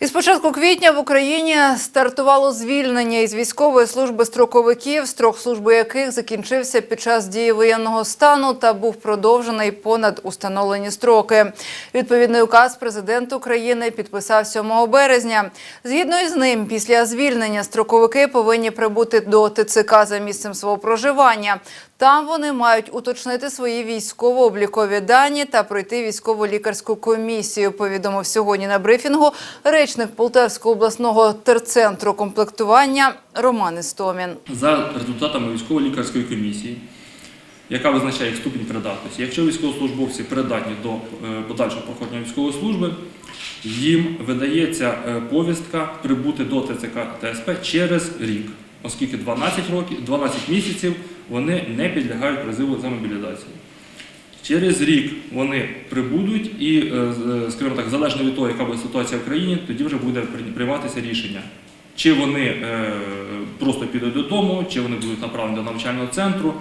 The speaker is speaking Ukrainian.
Із початку квітня в Україні стартувало звільнення із військової служби строковиків, строк служби яких закінчився під час дії воєнного стану та був продовжений понад установлені строки. Відповідний указ президент України підписав 7 березня. Згідно із ним, після звільнення строковики повинні прибути до ТЦК за місцем свого проживання. Там вони мають уточнити свої військово-облікові дані та пройти військово-лікарську комісію. Повідомив сьогодні на брифінгу речник Полтавського обласного терцентру комплектування Роман Істомін. за результатами військово-лікарської комісії, яка визначає їх ступінь придатності. Якщо військовослужбовці придатні до е, подальшого проходження військової служби, їм видається е, повістка прибути до ТЦК ТСП через рік, оскільки 12 років, 12 місяців вони не підлягають призиву за мобілізацію. Через рік вони прибудуть і, е, скажімо так, залежно від того, яка буде ситуація в країні, тоді вже буде прийматися рішення. Чи вони е, просто підуть додому, чи вони будуть направлені до навчального центру.